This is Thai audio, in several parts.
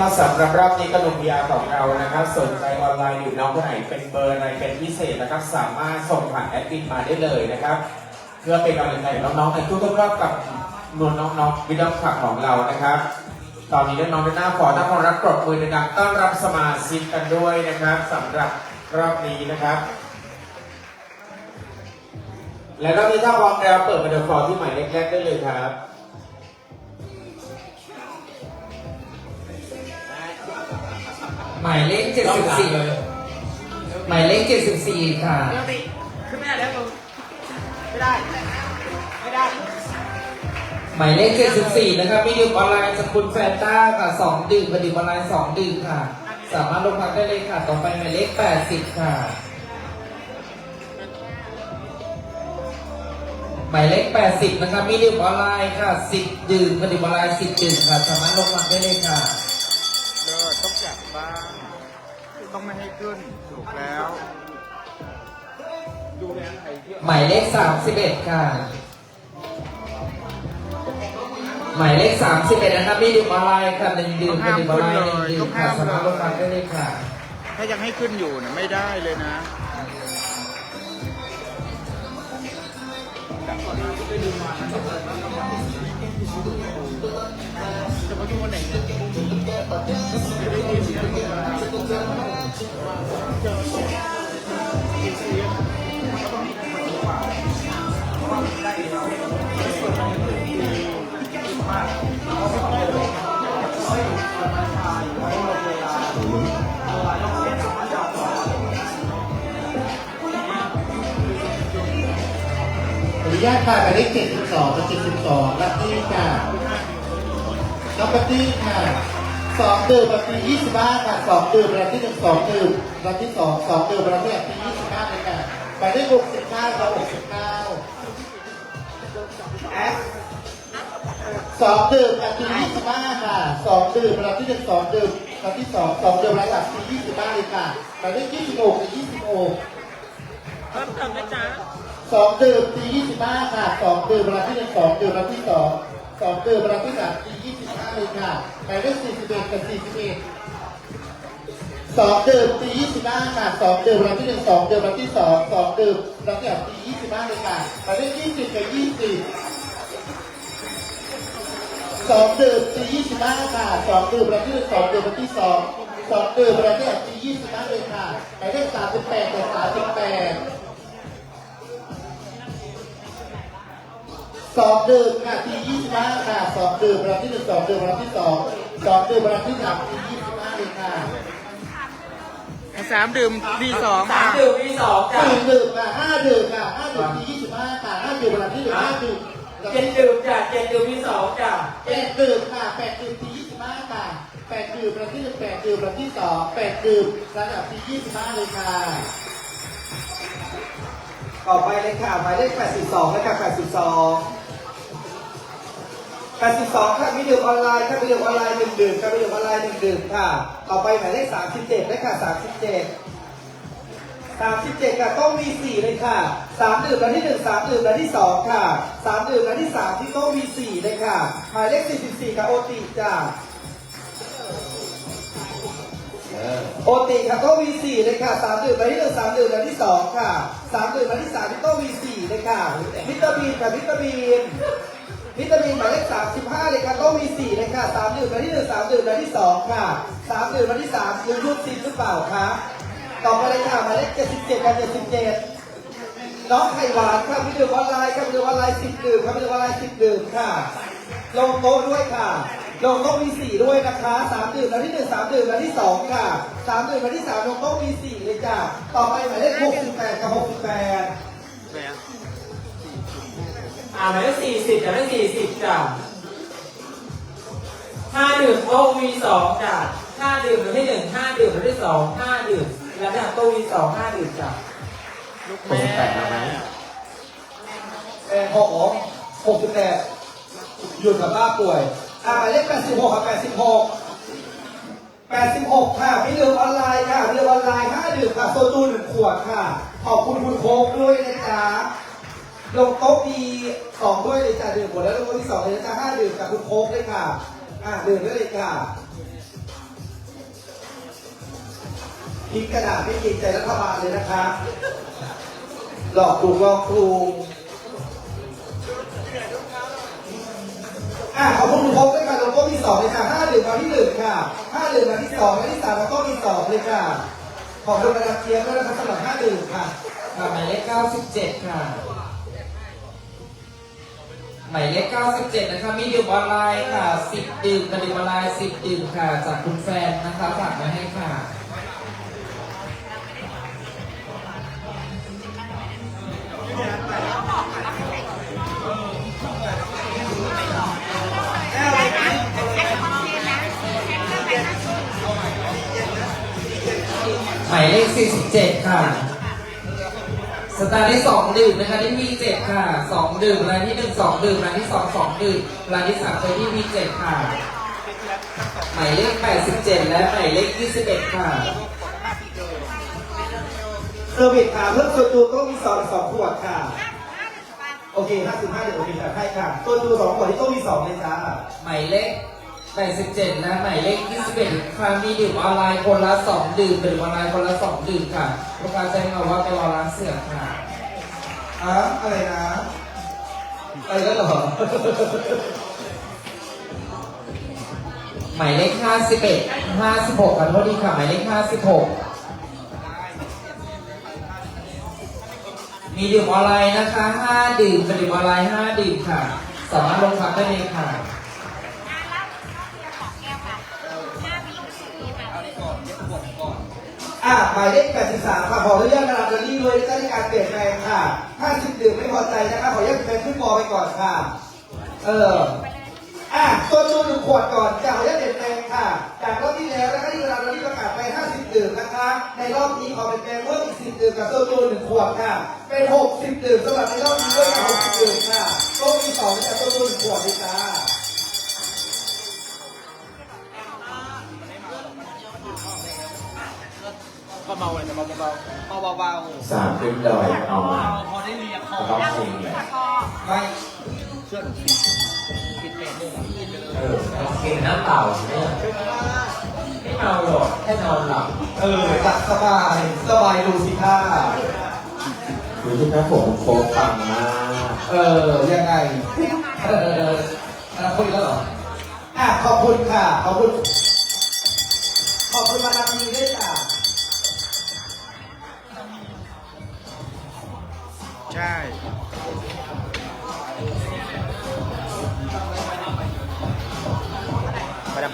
ครับสำหรับรอบนี้กระดุมยาของเรานะครับ สนใจออนไลน์อยู่น้องคนไหนเป็นเบอร์อะไรเป็นพิเศษนะครับ สามารถส่งผ่านแอดมินมาได้เลยนะครับ เพื่อเป็นกำลังใจน้องๆในทุกๆรอบกับนวลน้องๆวิดีโอขับของเรานะครับ ตอนนี้น้องๆด้านหน้าขอตั้งความรักปรบมือดังต้อนรับสมาชิกกันด้วยนะครับสำหรับรอบนี้นะครับและรอบนี้ถ้าพร้อมแล้วเปิดประเดิมฟอร์ที่หมายเลขแรกได้เลยครับ หมายเลขเจ็ดสิบสี่หมายเลขเจ็ดสิบสี่ค่ะ ปกติขึ้นไม่ได้แล้วมึงไม่ได้ ไม่ได้ หมายเลขเจ็ดสิบสี่นะครับมีดื่มออนไลน์สกุลแฟนต้าค่ะสองดื่มกับดื่มออนไลน์สองดื่มค่ะ สามารถลงพักได้เลยค่ะ ต่อไปหมายเลขแปดสิบค่ะ หมายเลขแปดสิบนะครับมีดื่มออนไลน์ค่ะสิบดื่มกับดื่มออนไลน์สิบดื่มค่ะ สามารถลงพักได้เลยค่ะ ต้องไม่ให้ขึ้นถูกแล้วหมายเลขสามสิบเอ็ดค่ะ หมายเลขสามสิบเอ็ดนะครับมีดื่มออนไลน์ค่ะหนึ่งดื่มกับดื่มออนไลน์หนึ่งดื่มค่ะสามารถลงพักได้เลยค่ะ ถ้ายังให้ขึ้นอยู่นะไม่ได้เลยนะ อนุญาตค่ะหมายเลขเจ็ดสิบสองกับเจ็ดสิบสองลัตตี้ค่ะน้องปัตตี้ค่ะ สองดื่มลัตตี้ยี่สิบห้าค่ะสองดื่มลัตตี้หนึ่งสองดื่มลัตตี้สองสองดื่มลัตตี้ลัตตี้ยี่สิบห้าเลยค่ะหมายเลขหกสิบห้ากับหกสิบเก้าสองดื่มลัตตี้ยี่สิบห้าค่ะสองดื่มลัตตี้หนึ่งสองดื่มลัตตี้สองสองดื่มลัตตี้ยี่สิบห้าเลยค่ะหมายเลขยี่สิบหกกับยี่สิบหกเพิ่มเติมนะจ๊ะสองดื่มตียี่สิบห้าค่ะสองดื่มเวลาที่หนึ่งสองดื่มเวลาที่สอง สองดื่มเวลาที่สามตียี่สิบห้าเลยค่ะหมายเลขสี่สิบเอ็ดกับสี่สิบเอ็ดสองเดื่มตียี่สิบห้าค่ะสองเดื่มเวลาที่หนึ่งสองเดื่มเวลาที่สองสองเดื่มเวลาที่สามตียี่สิบห้าเลยค่ะหมายเลขยี่สิบกับยี่สิบสองเดื่มตียี่สิบห้าค่ะสองเดื่มเวลาที่หนึ่งสองเดื่มเวลาที่สองสองเดื่มเวลาที่สามตียี่สิบห้าเลยค่ะหมายเลขสามสิบแปดกับสามสิบแปด สองดื่มค่ะทียี่สิบห้าค่ะสองดื่มเวลาที่หนึ่งสองดื่มเวลาที่สองสองดื่มเวลาที่สามทียี่สิบห้าเลยค่ะสามดื่มดีสองสามดื่มมีสองจ้ะสี่ดื่มค่ะห้าดื่มค่ะห้าดื่มทียี่สิบห้าค่ะห้าดื่มเวลาที่หนึ่งห้าดื่มเจ็ดดื่มจ้ะเจ็ดดื่มมีสองจ้ะแปดดื่มค่ะแปดดื่มทียี่สิบห้าค่ะแปดดื่มเวลาที่หนึ่งแปดดื่มเวลาที่สองแปดดื่มระดับทียี่สิบห้าเลยค่ะ ต่อไปเลยค่ะหมายเลข82เลยค่ะ82 82ค่ะมีดื่มออนไลน์ค่ะมีดื่มออนไลน์หนึ่งดื่มค่ะมีดื่มออนไลน์หนึ่งดื่มค่ะ ต่อไปหมายเลข37เลยค่ะ 37 37ค่ะต้องมี 4 เลยค่ะ 3 ดื่มแล้วที่ 1 3 ดื่มแล้วที่ 2 ค่ะ 3 ดื่มแล้วที่ 3 ที่ต้องมี 4 เลยค่ะ หมายเลข 44 ค่ะโอติจ้าโอติค่ะต้องมี 4 เลยค่ะ 3 ดื่มแล้วที่ 1 3 ดื่มแล้วที่ 2 ค่ะ 3 ดื่มแล้วที่ 3 ที่ต้องมี 4 เลยค่ะวิตามินค่ะวิตามิน วิตามินหมายเลข35เลยค่ะต้องมี4เลยค่ะ3ดื่มแล้วที่1 3ดื่มแล้วที่2ค่ะ3ดื่มแล้วที่3คือรูดซินหรือเปล่าคะต่อไปเลยค่ะหมายเลข77กับ77น้องไข่หวานค่ะมีดื่มออนไลน์ค่ะมีดื่มออนไลน์10ดื่มค่ะมีดื่มออนไลน์10ดื่มค่ะลงโต๊ะด้วยค่ะลงโต๊ะมี4ด้วยนะคะ3ดื่มแล้วที่1 3ดื่มแล้วที่2ค่ะ3ดื่มแล้วที่3ลงโต๊ะมี4เลยจ้ะต่อไปหมายเลข68กับ68แหม อ่าหมายเลขสี่สิบจะได้สี่สิบจ้ะห้าดื่มโต๊ะวีสองจ้ะห้าดื่มแล้วที่หนึ่งห้าดื่มแล้วที่สองห้าดื่มแล้วเนี่ยโต๊ะวีสองห้าดื่มจ้ะลูกผมแม่แปดมาไหมแปดหกหกสิบแปดหยุดกับบ้าป่วย อ่าหมายเลขแปดสิบหกครับแปดสิบหกแปดสิบหกค่ะมีดื่มออนไลน์ค่ะมีดื่มออนไลน์ห้าดื่มค่ะโซจูหนึ่งขวดค่ะ ขอบคุณคุณโค้กด้วยนะจ๊ะ ลงโต๊ะดีสองด้วยเลยจ้ะดื่มหมดแล้วลงโต๊ะที่สองเลยนะจ๊ะห้าดื่มกับคุณโค้กเลยค่ะ อ่าดื่มได้เลยค่ะทิ้งกระดาษไม่กรงใจรัฐบาลเลยนะคะ หลอกถูกหลอกถูกอะขอบคุณทุกคนด้วยค่ะโลโก้มีสองเลยค่ะห้าดื่มมาที่หนึ่งค่ะห้าดื่มมาที่สองมาที่สามแล้วก็มีสองเลยค่ะ ขอบคุณมาดามเทียมด้วยนะครับสำหรับห้าดื่มค่ะค่ะหมายเลข97ค่ะ หมายเลข 97 นะคะ มีดื่มออนไลน์ค่ะ 10 ดื่มกระดื่มออนไลน์ 10 ดื่มค่ะ จากคุณแฟนนะคะ ฝากมาให้ค่ะ หมายเลข 47 ค่ะ สตาร์ที่สองดื่มนะคะที่มีเจ็ดค่ะสองดื่มรายที่หนึ่งสองดื่มรายที่สองสองดื่มรายที่สามเคยที่มีเจ็ดค่ะ หมายเลขแปดสิบเจ็ดและหมายเลขยี่สิบเอ็ดค่ะเซอร์วิสค่ะเพิ่มตัวจูต้องมีสองสองขวดค่ะ โอเคห้าสิบห้าเดี๋ยวโอเคค่ะให้ค่ะตัวจูสองขวดที่ต้องมีสองเลยจ้าหมายเลข แปดสิบเจ็ดและหมายเลขยี่สิบเอ็ดค่ะมีดื่มออนไลน์คนละสองดื่มดื่มออนไลน์คนละสองดื่มค่ะลูกค้าแจ้งมาว่าไปรอร้านเสือค่ะอะอะไรนะอะไรกันเหรอหมายเลขห้าสิบเอ็ดห้าสิบหกขอโทษดีค่ะหมายเลขห้าสิบหกมีดื่มออนไลน์นะคะห้าดื่มเป็นดื่มออนไลน์ห้าดื่มค่ะ สามารถลงพักได้เลยค่ะ อะหมายเลข83ค่ะขออนุญาตนะครับเดลี่ด้วยในการเปลี่ยนแปลงค่ะ50ดื่มไม่พอใจนะคะขออนุญาตเป็นขึ้นมอไปก่อนค่ะ เอออะตัวจูหนึ่งขวดก่อนจะขออนุญาตเปลี่ยนแปลงค่ะ จากรอบที่แล้วนะคะที่เวลาเราที่ประกาศไป50ดื่มนะคะ ในรอบนี้ขอเปลี่ยนแปลงเพิ่มอีก10ดื่มกับตัวจูหนึ่งขวดค่ะ เป็น60ดื่มสำหรับในรอบนี้ด้วยค่ะ60ดื่มค่ะก็มีสองจากตัวจูหนึ่งขวดเลยจ้า ก็เมาเลยแต่เบาเบาเบาเบาเบาสามขึ้นดอยเอาพอได้เรียกคอต้องจริงเลยไม่เชื่อปิดเป็นเลยเออกินน้ำเปล่าเนี่ยไม่เมาหรอกแค่นอนหลับเออหลับสบายสบายดูสิค่ะดูที่พระผมโค้งปังมากเออยังไงเอออนาคตแล้วเหรออะขอบคุณค่ะขอบคุณขอบคุณมาดามีด้วยจ้ะ ช่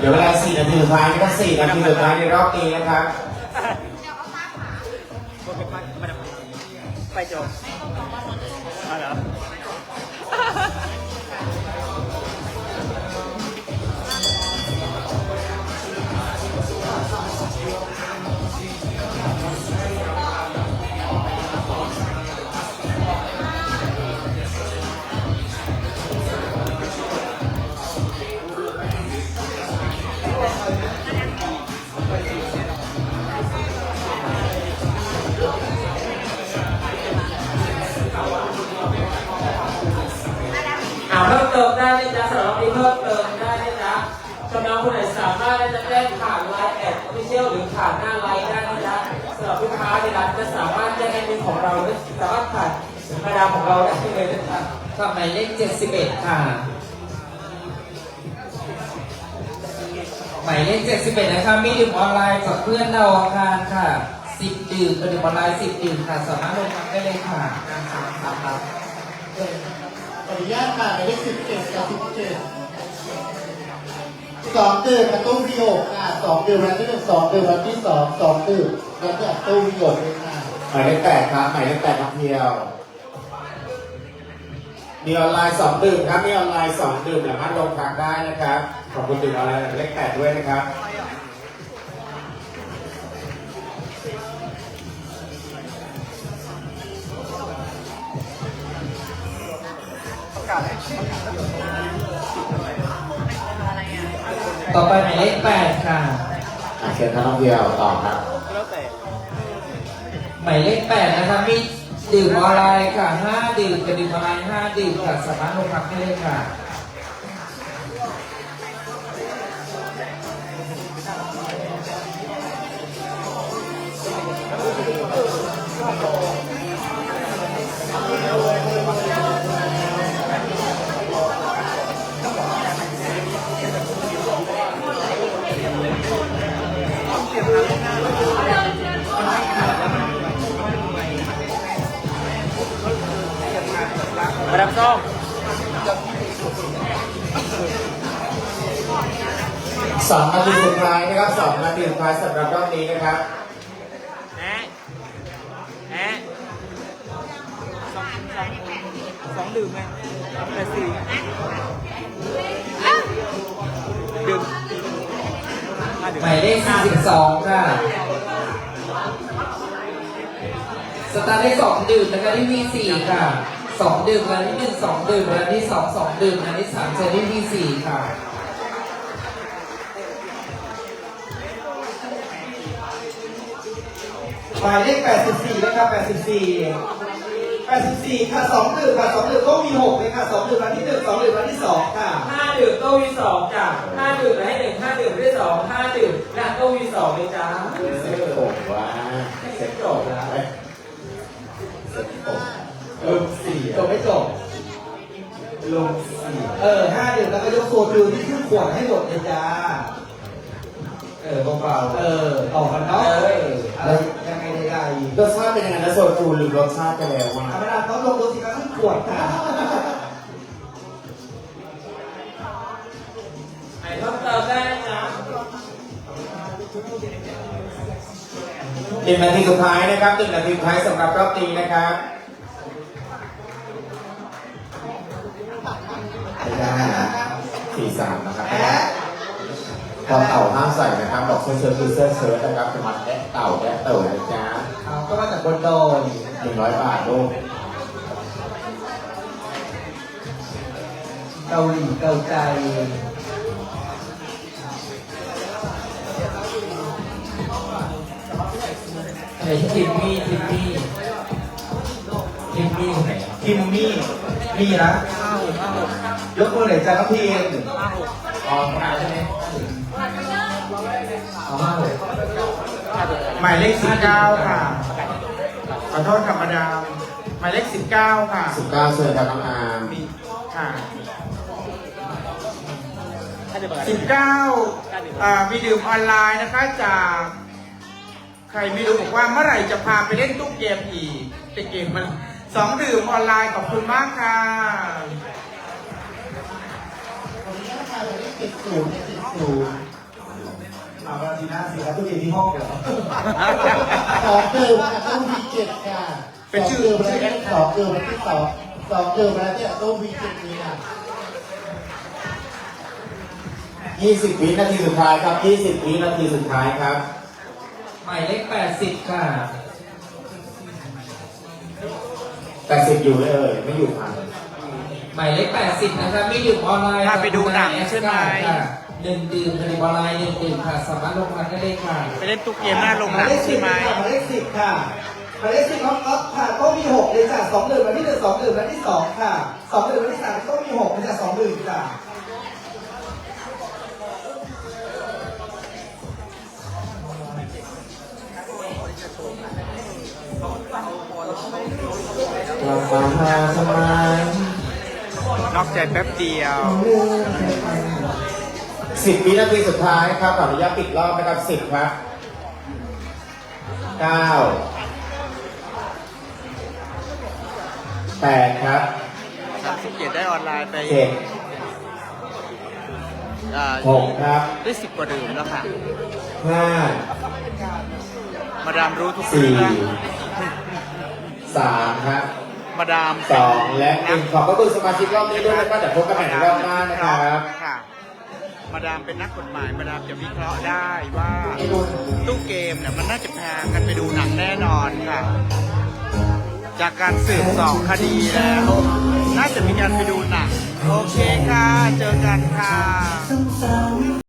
เดี๋ยวเวลาสี่นาทีสุดท้ายก็สี่นาทีสุดท้ายในรอบนี้นะครับไปจบอ๋อเหร ชียลหรือผ่านหน้าไลน์ได้นะจ๊ะสำหรับลูกค้าในร้านจะสามารถแจ้งแอดมินของเราหรือสามารถผ่านมาดามของเราได้เลยนะจ๊ะกับหมายเลข71 ค่ะ หมายเลข71 นะคะ มีดื่มออนไลน์กับเพื่อนเราอาคารค่ะ 10 ดื่มกับดื่มออนไลน์ 10 ดื่มค่ะ สามารถลงทำได้เลยค่ะนะครับครับครับขออนุญาตค่ะหมายเลขสิบเจ็ดกับสิบเจ็ด สองตื่นประตูวิโอค่ะสองดื่มร้านที่หนึ่งสองดื่มร้านที่สองสองดื่มร้านจากตู้วิโอเลยค่ะหมายเลขแปดครับหมายเลขแปดครับเดี่ยวมีออนไลน์สองดื่มครับมีออนไลน์สองดื่มสามารถลงทางได้นะครับขอบคุณดื่มออนไลน์เลขแปดด้วยนะครับ ต่อไปหมายเลข8ค่ะ อะเชิญท่านท่องเที่ยวต่อครับแล้วแต่หมายเลข8นะคะมีดื่มออนไลน์ค่ะ5ดื่มกับดื่มออนไลน์5ดื่มค่ะสามารถลงพักได้เลยค่ะ สองดื่มไงแต่สี่ดื่มห้าดื่มหมายเลข42ค่ะ สตาร์ทได้สองดื่มนะคะที่มีสี่ค่ะสองดื่มร้านที่หนึ่งสองดื่มร้านที่สองสองดื่มร้านที่สามเจอที่มีสี่ค่ะหมายเลข84นะครับ84 84ค่ะ2ดื่มค่ะ2ดื่มก็มี6เลยค่ะ2ดื่มร้านที่1 2ดื่มร้านที่2ค่ะห้าดื่มโต้วีสองจ้ะห้าดื่มให้หนึ่งห้าดื่มได้สองห้าดื่มและโต้วีสองเลยจ้าเซ็ตผมว่าเซ็ตจบแล้วเซ็ตผมลงสี่จบไม่จบลงสี่เออ5ดื่มแล้วก็ยกโซฟิลที่ครึ่งขวดให้หมดเลยจ้าเออเบาๆเออต่อกันเนาะเอออะไรสชาติเป็นยังไงนะโซจูหรือรสชาติไปแล้วว่าธรรมดาเขาลงโดสิครับครึ่งขวดค่ะไอ้เพิ่มเติมได้นะจ๊ะหนึ่งนาทีสุดท้ายนะครับหนึ่งนาทีสุดท้ายสำหรับรอบนี้นะครับไม่ได้นะสี่สามนะครับตอนเต่าห้ามใส่นะครับบอกเสื้อเชิ้ตคือเสื้อเชิ้ตนะครับเป็นมัดแอะเต่าแอะเต่านะจ๊ะเอา ก็มาจากบนโดนหนึ่งร้อยบาทลูกเกาหลีเกาใจไหนทิมมี่ทิมมี่ทิมมี่คนไหนคิมมี่มีนะยกมือไหนอยจ้าครับพี่เองอ๋อมาใช่ไหมเอามาเลยหมายเลขสิบเก้าค่ะ ขอโทษค่ะมาดามหมายเลขสิบเก้าค่ะ สิบเก้าเชิญครับน้องอาร์มมีค่ะสิบเก้าอ่ามีดื่มออนไลน์นะคะจากใครไม่รู้บอกว่าเมื่อไหร่จะพาไปเล่นตู้เกมอีกแต่เกมมันสองดื่มออนไลน์ขอบคุณมากค่ะวันนี้ราคาหมายเลขเจ็ดศูนย์เจ็ดศูนย์เอาเวลาทีหน้าสิครับตู้เย็นที่ห้องเดี๋ยวสองเดิมค่ะต้องวี เจ็ดค่ะเป็นชื่อสองเดิมแล้วที่สองเดิมแล้วที่สองสองเดิมแล้วที่ต้องวีเจ็ดนี้ค่ะยี่สิบวินาทีสุดท้ายครับยี่สิบวินาทีสุดท้ายครับ หมายเลขแปดสิบค่ะแปดสิบอยู่เลยเอ่ยไม่อยู่พันหมายเลขแปดสิบนะครับมีดื่มออนไลน์พาไปดูหนังใช่ไหม ค่ะหนึ่งดื่มผลิตออนไลน์หนึ่งดื่มค่ะ สามารถลงมาได้เลยค่ะ ไปเล่นตู้เกมหน้าโรงหหมายนังเลขสิใช่บไหมค่ะหมายเลขสิบค่ะ หมายเลขสิบน้องอ๊อฟค่ะก็มีหกเลยจ้ะสองดื่มวันที่หนึ่งสองดื่มวันที่สองค่ะสองดื่มวันที่สามก็มีหกเลยจ้ะสองดื่มจ้ะเรามาหาทำไมนอกใจแป๊บเดียว สิบวินาทีสุดท้ายครับขออนุญาตปิดรอบนะครับสิบครับเก้า แปดครับสามสิบเจ็ดได้ออนไลน์ไปเจ็ดอ่าหกครับ ได้สิบกว่าดื่มแล้วค่ะ ห้ามาดามรู้ทุกสี่เรื่องสามครับมาดามสองและหนึ่งขอบพระคุณสมาชิกรอบนี้ด้วยนะครับเดี๋ยวพบกันใหม่ในรอบหน้านะครับค่ะ มาดามเป็นนักกฎหมาย มาดามจะวิเคราะห์ได้ว่าตู้เกมเนี่ยมันน่าจะพากันไปดูหนังแน่นอนค่ะ จากการสืบสอบคดีแล้ว น่าจะมีการไปดูหนังโอเคค่ะ เจอกันค่ะ